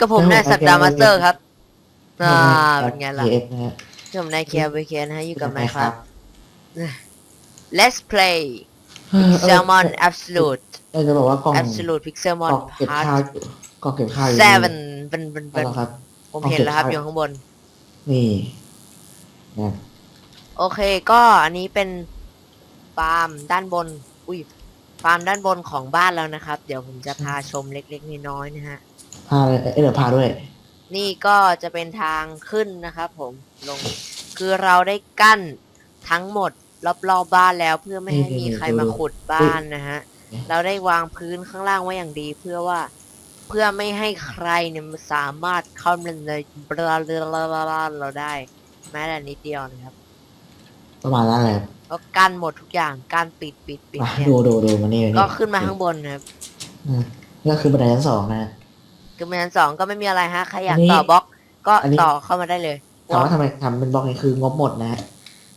กับผมนายสัตดามาสเตอร์ครับอ่าเป็นไงล่ะเอฟนะฮะกับผมนายเคียร์เบเคียนะฮะอยู่กับไมค์คครัรับบ Let's play เออ Salmon Absolute เออจะบอกว่ากล่อง Absolute ก Pixelmon ล่องเก็บ Part ข้าวอยู่กล่องเก็บข้าวอยู่ Seven เป็นเป็นเอาเป็นละครับ ผมเห็นแล้วครับโอเคอยู่ข้างบน นี่นะโอเคก็อันนี้เป็นฟาร์มด้านบน อุ้ยฟาร์มด้านบนของบ้านแล้วนะครับ เดี๋ยวผมจะพาชมเล็กๆน้อยๆนะฮะ พาเลยเอ้ยเดี๋ยวพาด้วย นี่ก็จะเป็นทางขึ้นนะครับผมลงคือเราได้กั้นทั้งหมดรอบๆบบ้านแล้วเพื่อไม่ให้มีใครมาขุดบ้านนะฮะ เราได้วางพื้นข้างล่างไว้อย่างดี เพื่อว่าเพื่อไม่ให้ใครเนี่ยมาสามารถเข้ามาในบ้านเราได้ แม้แต่นิดเดียวนะครับประมาณนั้นแหละก็กั้นหมดทุกอย่างกั้นปิดปิดปิดมาเนี่ยดูดูดูมานี่ก็ขึ้นมาข้างบนนะครับ อืมนี่ก็คือบันไดชั้นสองนะ คือเป็นชั้นสองก็ไม่มีอะไรฮะใครอยากอันนี้ต่อบล็อกก็อันนี้ต่อเข้ามาได้เลยถามว่าทำไมทำเป็นบล็อกนี้คืองบหมดนะฮะ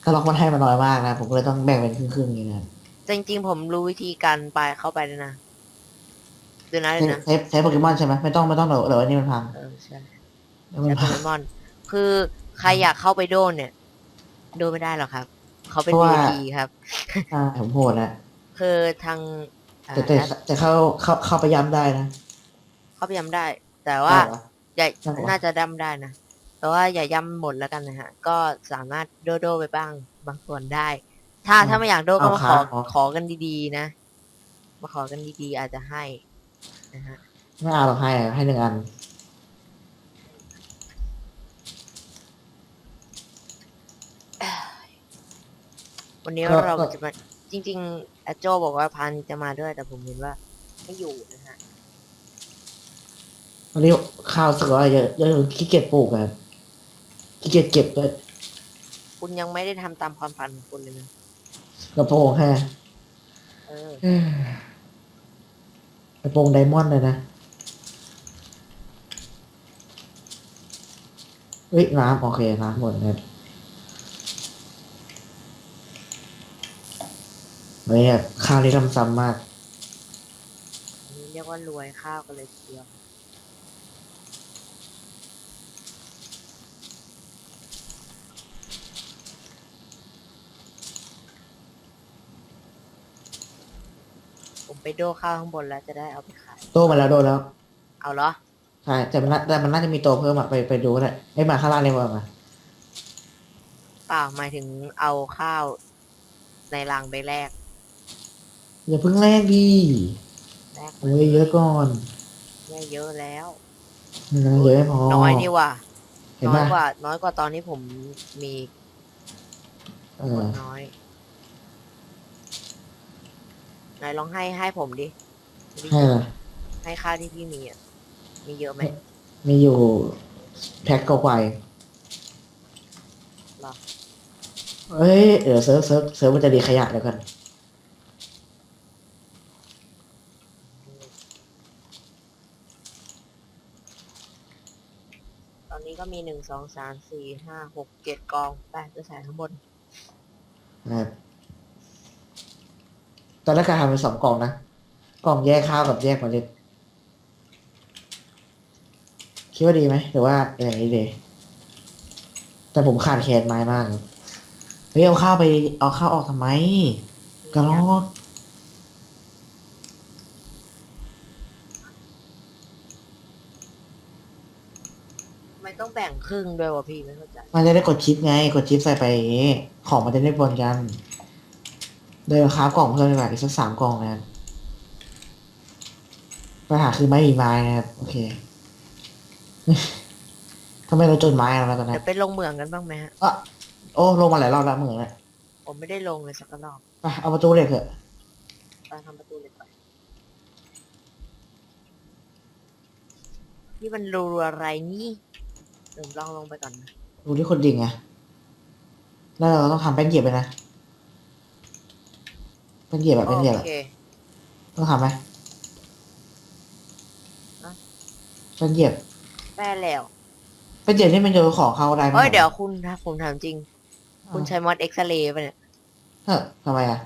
ถ้าล็อกมันให้มาน้อยมากนะผมก็เลยต้องแบ่งเป็นครึ่งๆอย่างนี้นะจริงๆผมรู้วิธีการไปเข้าไปด้วยนะดูนะดูใช้นะใช้ใช้โปเกมอนใช่ไหมไม่ต้องไม่ต้องเดี๋ยวเดี๋ยวอันนี้มันพังเออใช่เดี๋ยวใช้มันโปพังเกมอน คือใครอยากเข้าไปโดนเนี่ยโดนไม่ได้หรอกครับ เขาเป็นเพราะว่า VIP ครับอ่าผมโหดนะคือทางอ่าแต่แต่แต่เข้าเข้าเข้าไปย้ำได้นะ เข้าไปย้ำได้ แต่ว่าได้เหรอ อย่าได้เหรอน่าจะย้ำได้นะ แต่ว่าอย่าย้ำหมดแล้วกันนะฮะ ก็สามารถโดโดไปบ้างบางส่วนได้ ถ้าถ้าไม่อยากโดก็มาขอขอกันดีๆนะ มาขอกันดีๆอาจจะให้นะฮะ ไม่เอาหรอกให้อะให้หนึ่งอัน วันนี้ก็เราก็ จะมาจริงๆอาโจบอกว่าพันจะมาด้วยแต่ผมเห็นว่าไม่อยู่นะฮะ วันนี้ข้าวสักร้อยเยอะเยอะขี้เกียจปลูกอะขี้เกียจเก็บเลยคุณยังไม่ได้ทำตามความฝันของคุณเลยนะกระโปรงแค่เออกระโปรงไดมอนด์เลยนะเฮ้ยน้ำโอเคน้ำหมดเลยเนี่ยข้าวนี้ทำซ้ำมาก อันนี้เรียกว่ารวยข้าวกันเลยทีเดียว ไปโดข้าวข้างบนแล้วจะได้เอาไปขาย โตมาแล้วโดนแล้ว เอาเหรอ ใช่แต่มันน่าแต่มันน่าจะมีโตเพิ่มอะไปไปดูก็ได้ไอ้ยมาข้างล่างเลยมามา เปล่าหมายถึงเอาข้าวในรังไปแลกอย่าเพิ่งแรกดีแลกเอาไว้เยอะก่อนเนี่ยเยอะแล้ว มันยังเยอะไม่พอน้อยนี่ว่ะเห็นน้อยปะกว่า น้อยกว่าตอนที่ผมมีเอคอนน้อย ไหนลองให้ให้ผมดิให้เลยให้ค่าที่พี่มีอะ มีเยอะไหมมีอยู่แพ็คก็ไกวหรอเอ้ยเดี๋ยวเซิร์ฟเซิร์ฟเซิร์ฟมันจะดีขยะเดี๋ยวกัน ตอนนี้ก็มีหนึ่งสองสามสี่ห้าหกเจ็ดกองไปจะใส่ข้างบนนะครับ ตอนแรกการทำเป็นสองกล่องนะ กล่องแยกข้าวกับแยกเมล็ดคิดว่าดีไหมหรือว่าอย่างนี้ดีแต่ผมขาดแคลนไม้มากครับเฮ้ยเอาข้าวไปเอาข้าวออกทำไม กระรอกทำไมต้องแบ่งครึ่งด้วยวะพี่ไม่เข้าใจ มันจะได้กดชิปไง กดชิปใส่ไปอย่างงี้ของมันจะได้บนกัน เดี๋ยวค้ากล่องเพิ่มดีกว่าอีกสักสามกล่องนะครับปัญหาคือไม่มีไม้นะครับโอเคทำไมเราจนไม้แล้วตอนนั้เดี๋ยนวไปลงเหมืองกันบ้างไหมฮะ อะโอ้ลงมาหลายรอบแล้วเหมือนเลยผมไม่ได้ลงเลยสักรอบไปเอาประตูเหล็กเถอะไปทำประตูเหล็กไปนี่มันรูอะไรนี่เดี๋ยวผมลองลงไปก่อนนะดูที่คนดิ่งไงแล้วเราต้องทำแป้นเหยียบไปนะ แป้นเหยียบแบบแป้นเหยียบโออะเค ต้องทำไหมอะแป้นเหยียบแป้แล้วแป้นเหยียบนี่มันโยนของเข้าได้ไหมเอ้ย เดี๋ยวคุณถ้าผมถามจริง คุณใช้มอดเอ็กซเรย์ป่ะเนี่ยเออทำไมอะ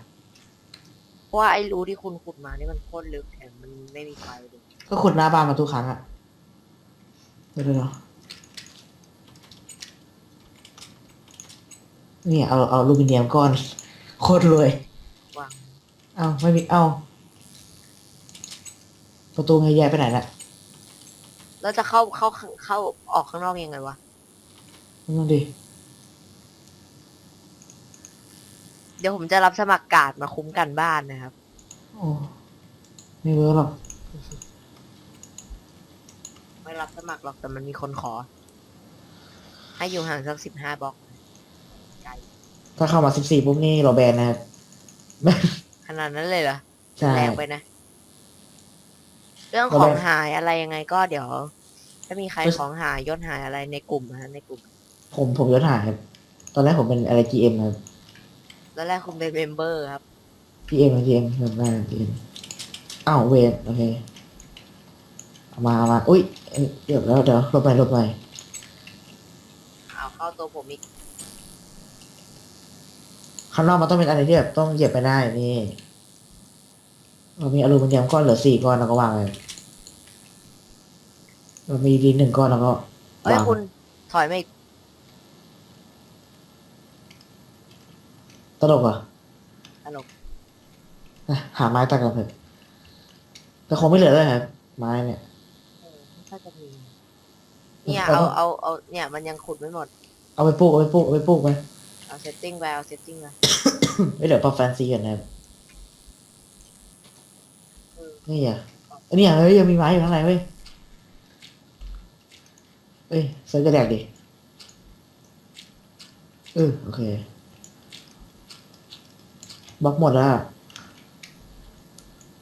เพราะว่าไอ้รูที่คุณขุดมานี่มันโคตรลึกแถมมันไม่มีไฟเลยก็ขุดหน้าบ้านมาทุกครั้งอะเดี๋ยวเดี๋ยวเดี๋ยวเนี่ยเอาเอาอลูมิเนียมก้อนโคตรรวย วาง เอาไม่มีเอาประตูไงแยกไปไหนน่ะแล้วจะเข้าเข้าเข้าออกข้างนอกยังไงวะนั่นดิเดี๋ยวผมจะรับสมัครการ์ดมาคุ้มกันบ้านนะครับโอ้ไม่เวิร์กหรอกไม่รับสมัครหรอกแต่มันมีคนขอ ให้อยู่ห่างสักสิบห้าบล็อกไกลถ้าเข้ามาสิบสี่ปุ๊บนี่เราแบนนะครับ ขนาดนั้นเลยเหรอใช่ แรงไปนะ เรื่องเราของแบ่งหายอะไรยังไงก็เดี๋ยว ถ้ามีใครไม่ของหายยศหายอะไรในกลุ่มนะฮะในกลุ่ม ผมผมยศหายครับตอนแรกผมเป็นอะไร GM ครับแล้วแรกคุณเป็นเมมเบอร์ครับ GM GM จำได้ GM อ้าวเวนโอเคเอามาเอามาอุ้ยเอ้ยเดี๋ยวแล้วเดี๋ยวลบไปลบไปเอาเข้าตัวผมอีก ข้างนอกมันต้องเป็นอะไรที่แบบต้องเหยียบไปได้นี่เรามีอลูมิเนียมก้อนเหลือสี่ก้อนเราก็วางเลยเรามีดินหนึ่งก้อนเราก็เอ้ยวางคุณถอยมาอีกตลกเหรอตลกอะหาไม้ตัดกันเถอะแต่คงไม่เหลือเลยครับไม้เนี่ยเออไม่ค่อยจะมีเนี่ยเราเอาต้องเอาเอาเนี่ยมันยังขุดไม่หมด เอาไปปลูกเอาไปปลูกเอาไปปลูกไป เอาเซตติ้งไปเอาเซตติ้งไปไม่เดี๋ยวปรับแฟนซีกันนะครับเออนี่อะอันนี้อะเฮ้ยยังมีไม้อยู่ข้างในเว้ยเอ้ยเซิร์ฟกระแดกดิเออโอเคบล็อกหมดแล้วอะ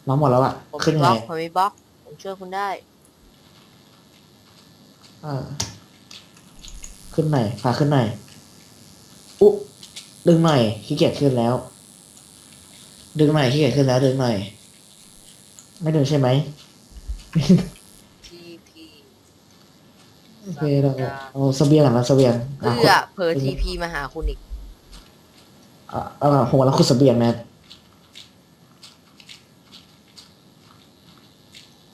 บล็อกหมดแล้วอะผมขึ้นมีไงบล็อกผมมีบล็อก ผมช่วยคุณได้อ่าขึ้นหน่อยพาขึ้นหน่อย อุ๊ดึงหน่อยขี้เกียจขึ้นแล้ว ดึงหน่อยขี้เกียจขึ้นแล้วดึงหน่อย ไม่ดึงใช่ไหมทีพีโอเคเราเอาเสเบียงก่อนนะเสเบียงเพื่อะอเพอทีพีมาหาคุณอีกอะเอาละผมแล้วคุณเสเบียงนะครับ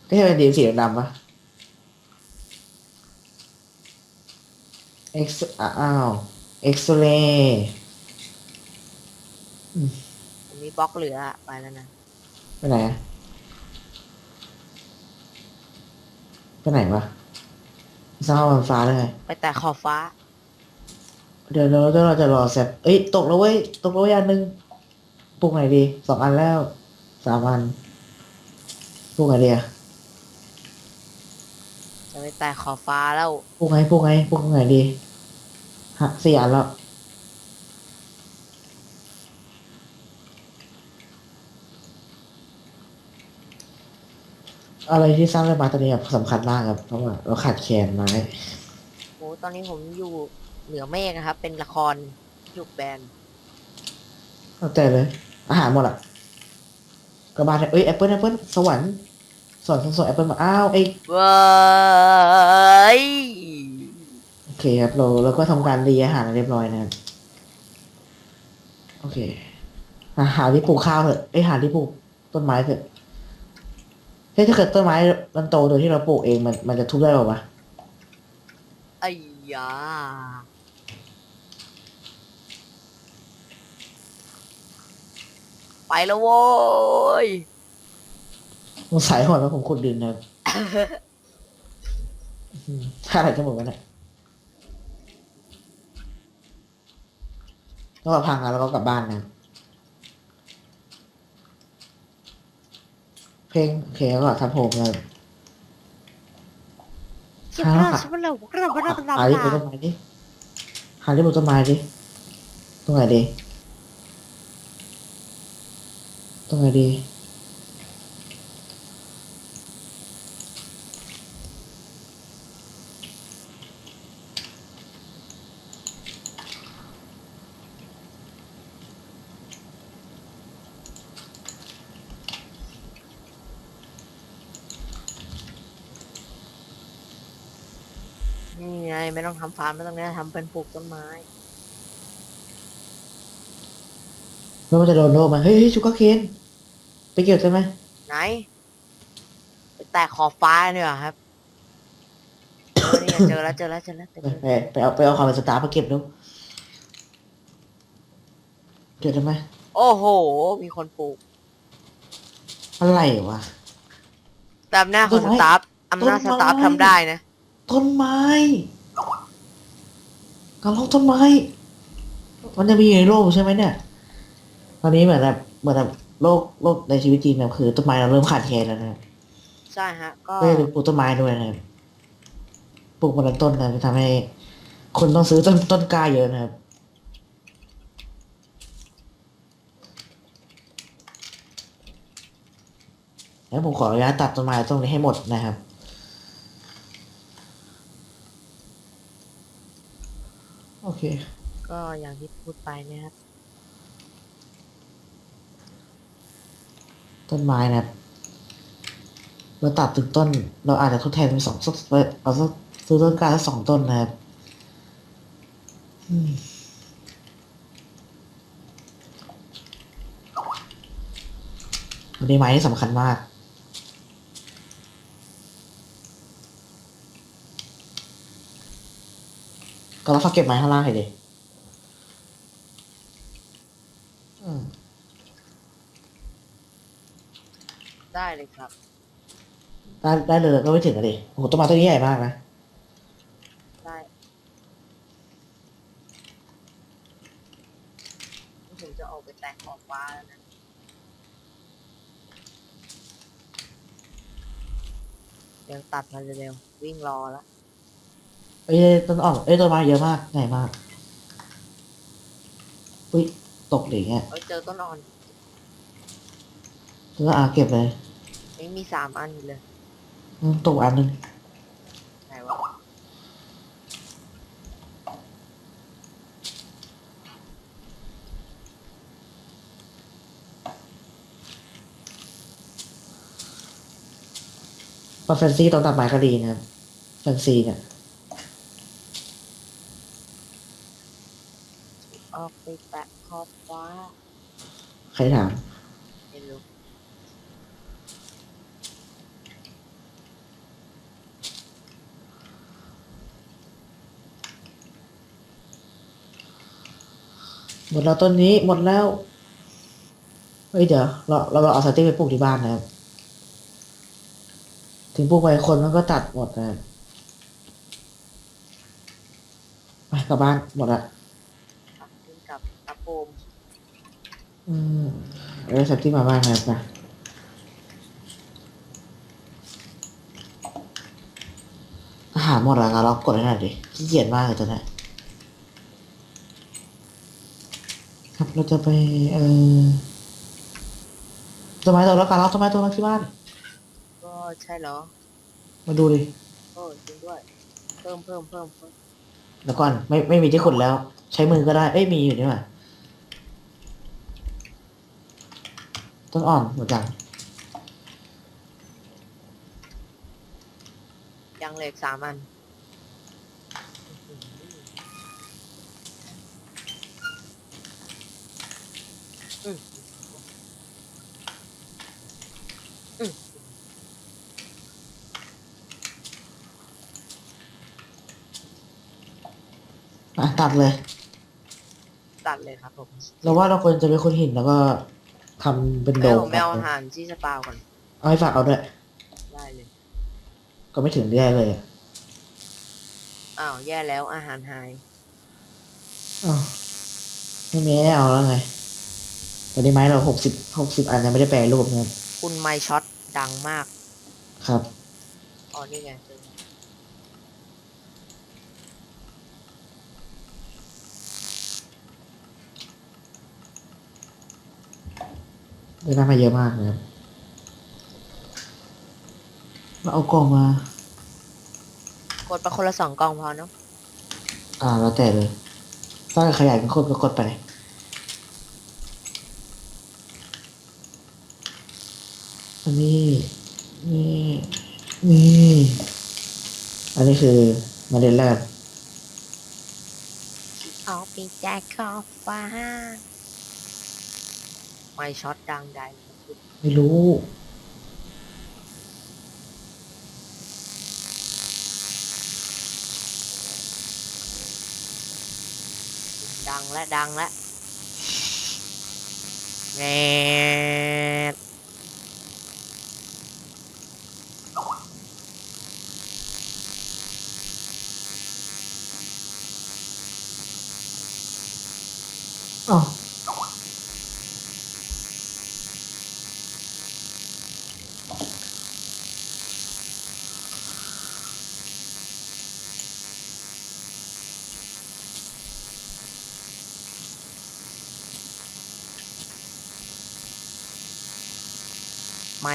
ก็จะเป็นดีสีดำปะ X อะอ้าว X-ray ผมมีบล็อกเหลืออะไปแล้วนะไปไหนอะไปไหนวะสร้างมันฟ้าได้ไงไปแต่ขอบฟ้า เดี๋ยวเราเราจะรอแซปเอ้ยตกแล้วเว้ยตกแล้วอย่างหนึ่งปลูกไหนดีสองอันแล้วสามอันปลูกไหนดีอะจะไปแต่ขอบฟ้าแล้ว ปลูกไงปลูกไงปลูกไหนดี ฮะสี่อันแล้ว อะไรที่สร้างได้มาตอนนี้แบบสำคัญมากครับ เพราะว่าเราขาดแคลนไม้โอ้ตอนนี้ผมอยู่เหนือเมฆนะครับ เป็นละครยุคแบนเข้าใจเลย อาหารหมดอะกระบาดเอ้ยแอปเปิลแอปเปิลสวรรค์สอนสอนแอปเปิลมาอ้าวไอเว้ยโอ เคครับเราเราก็ทำการรีอาหารเรียบร้อยนะครับโอเคอาหารที่ปลูกข้าวเถอะไอยหาที่ปลูกต้นไม้เถอะเฮ้ยถ้าเกิดต้นไม้มันโตโดยที่เราปลูกเองมันมันจะทุบได้เปล่าวะไอ้ยาไปแล้วโว้ยสงสัยก่อนว่าผมขุดดินนะครับอืมถ้าอะไรจะหมดวะเนี่ย ต้องมาพังแล้วแล้วก็กลับบ้านนะครับเพลงโอเคแล้วก็ทำผมเลยชิบะชิบะเราเราเราเราหาที่ปลูกต้นไม้ดิหาที่ปลูกต้นไม้ดิตรงไหนดีตรงไหนดี นี่ ไงไม่ต้องทำฟาร์มไม่ต้องเนี้ยทำเป็นปลูกต้นไม้แล้วมันจะโดนโดนมาเฮ้ยเฮ้ยชูการ์เคนไปเกี่ยวใช่ไหมไหนไปแตะขอบฟ้าเนี่ยเหรอครับเออนี่ไงเจอแล้วเจอแล้วเจอแล้วเจอไปแล้วไปไปเอาไปเอาความเป็นสตาร์มาเก็บดูเก็บได้ไหมโอ้โห มีคนปลูกอะไรวะ แต่อำนาจของต้สนไม้ตาฟอำนาจต้สนไม้ตาฟทำได้นะ ต้นไม้ การลอกต้นไม้มันจะมีอยู่ในโลกใช่ไหมเนี่ย ตอนนี้เหมือนแบบเหมือนแบบโลกโลกในชีวิตจริงแบบคือต้นไม้เราเริ่มขาดแคลนแล้วนะครับใช่ฮะ ก็ก็เลยปลูกต้นไม้ด้วยนะครับปลูกคนละต้นนะจะทำให้ คนต้องซื้อต้นต้นกล้าเยอะนะครับแล้วผมขออนุญาตตัดต้นไม้ต้นนี้ให้หมดนะครับ โอ เค ก็อย่างที่พูดไปนะครับต้นไม้นะครับเราตัดถึงต้น เราอาจจะทดแทนเป็นสองสักเอาสักซื้อต้นกล้าสักสองต้นนะครับอืมวันนี้ไม้ที่สำคัญมาก ก็เราฝากเก็บไม้ข้างล่างให้ดิอืมได้เลยครับ ได้ได้เลยก็ไม่ถึงอะดิโอ้โหต้นไม้ต้นนี้ใหญ่มากนะ ได้ผมจะออกไปแตกขอบฟ้าแล้วนะเดี๋ยวตัดมาเร็วๆวิ่งรอแล้ว เอ้ยต้นอ่อนเอ้ยต้นไม้เยอะมากใหญ่มากอุ้ยตกหรือไงยเอ้ยเจอต้นอ่อนต้นอาเก็บเลยยังมีสามอันอยู่เลยอืมตกอันหนึงไหนวะมาแฟนซีตอนตัดไม้ก็ดีนะครับแฟนซีเนี่ย ออกไปแตะขอบฟ้าใครถาม ไม่รู้หมดแล้วต้นนี้หมดแล้ว เฮ้ยเดี๋ยว เราเราเอาสติ๊กไปปลูกที่บ้านนะครับ ถึงปลูกไปคนมันก็ตัดหมดนะครับไปกลับบ้านหมดละอะขึ้น กับตะโพมอืมเอาสติ๊กมาบ้านนะครับนะอาหารหมดแล้วครับเรากดให้หน่อยดิขี้เกียจมากเลยตอนนี้ครับเราจะไปเออต้นไม้ตัวแล้วกันเราต้นไม้ตัวแล้วที่บ้าน ก็ใช่เหรอมาดูดิโอ้จริงด้วย เพิ่มเพิ่มเพิ่มเพิ่มเดี๋ยวก่อนไม่ไม่มีที่ขุดแล้ว ใช้มือก็ได้ เอ้ยมีอยู่นี่หว่า ต้นอ่อนหมดจังยังเหล็กสามอัน อืมอืมอะตัดเลย ตัดเลยครับผม เราว่าเราควรจะเป็นคนหินแล้วก็ ทำเป็นโดเอ้ยมผมไปเอาอาหารที่สปาวก่อนเอาให้ฝากเอาด้วย ได้เลย ก็ไม่ถึงแย่เลยอ้าวแย่แล้วอาหารหาย อ้าวไม่มีให้เอาแล้วไงตอนนี้ไม้เราหกสิบหกสิบอันยังไม่ได้แปรรูปนะครับคุณไมค์ช็อตดังมาก ครับ อ๋อนี่ไงเจอ ได้น้ำมาเยอะมากนะครับเราเอากล่องมา กดไปคนละสองกล่องพอเนาะอ่าแล้วแต่เลยถ้าขยายเป็นคนก็กดไปเลยอันนี้นี่นี่อันนี้คือเมาเด็นแรกออกไปแจกขอบฟ้า ไม่ช็อตดังใดไม่รู้ ดังและดังและเงอ๋อ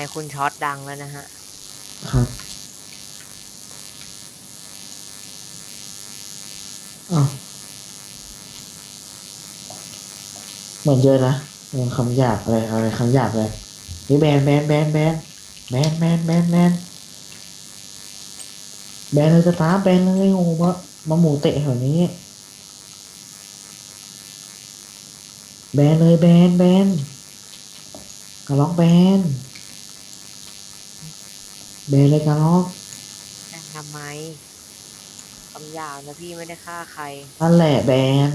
ค์คุณช็อตดังแล้วนะฮะ ครับอ๋อเหมือนเยอะนะเหมือนคำหยาบอะไรอะไรคำหยาบเลย นี่แบนแบนแบนแบนแบนแบนแบนแบนแบนเลยสตาร์แบนเลยโอ้โหมะมาหมูเตะแถวนี้ แบนเลยแบนแบนกระล็อกแบน แบนเลยกระล็อกแต่ทำไมคำหยาบนะพี่ไม่ได้ฆ่าใคร นั่นแหละแบน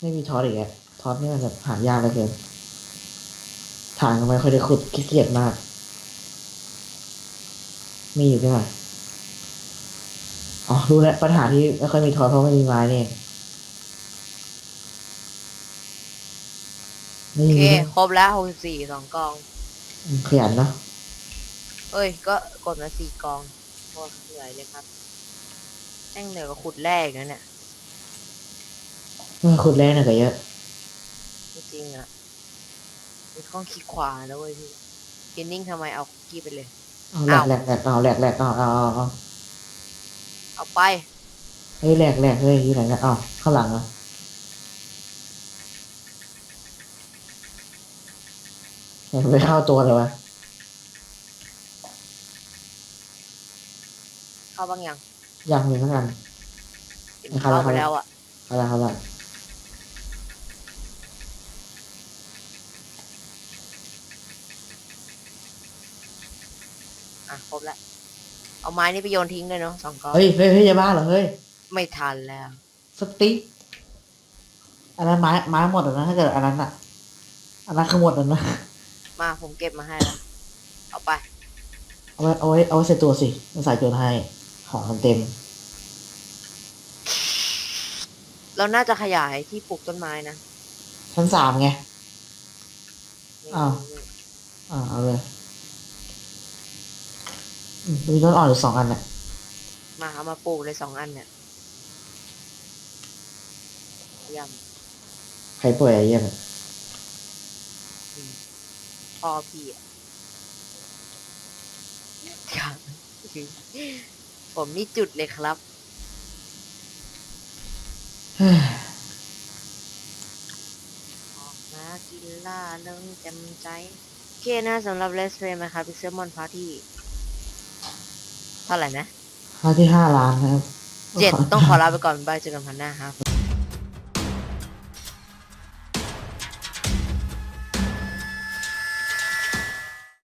ไม่มีทอสอีกแล้วทอสนี่มันแบบหายากเหลือเกินฐานก็ไม่ค่อยได้ขุดขี้เกียจมาก มีอยู่ใช่ไหมอ๋อรู้แล้วปัญหาที่ไม่ค่อยมีทอสเพราะไม่มีไม้นี่เองไม่ โอมีเค ครบแล้วหกสี่สองกอง ขยันเนอะเอ้ย ก็กดมาสี่กองโคตรเหนื่อยเลยครับแม่งเหนื่อยกว่าขุดแรกนะเนี่ย เออขุดแรงหน่อยก็เยอะ จริงๆอะมีข้องคลิกขวาแล้วเว้ยพี่เกนนิ่งทำไมเอาคุกกี้ไปเลย เอาแหลกแหลกแหลกเอาแหลกแหลกเอาเอาเอาเอาเอาไป เฮ้ยแหลกแหลกเฮ้ยที่ไหนนะอ้าวข้างหลังเหรอะ ไม่เข้าตัวเลยวะเข้าบ้างยังยังมีทั้งนั้นเห็นไม่เข้าเข้าแล้วไปแล้วอะเอาละเอาละอะครบแล้ว เอาไม้นี่ไปโยนทิ้งเลยเนาะสองกองเฮ้ยเฮ้ยเฮ้ยจะบ้าเหรอเฮ้ยไม่ทันแล้ว สติ๊กอันนั้นไม้ไม้หมดแล้วนะถ้าเกิดอันนั้นอะอันนั้นคือหมดแล้วนะ มาผมเก็บมาให้แล้วเอาไป เอาไว้เอาไว้เอาไว้ใส่ตัวสิมันใส่ตัวให้ของมันเต็ม เราน่าจะขยายที่ปลูกต้นไม้นะชั้นสามไงนี่อ้าว อ่าเอาเลยอืมมีต้นอ่อนอยู่สองอันน่ะมาเอามาปลูกเลยสองอันเนี่ยยใครป่วยอะไรเยี่ยมยำ พ่อพี่อะครับ ผมนี่จุดเลยครับเฮ้ยออกมากินล่าเริงจำใจ โอเคนะสำหรับเลสเพย์นะครับพิเซมอนพาร์ตี้เท่าไหร่นะ ค่าที่ห้าล้านนะครับ เจ็ดต้องขอลาไปก่อนบายเจอกันพันหน้าครับ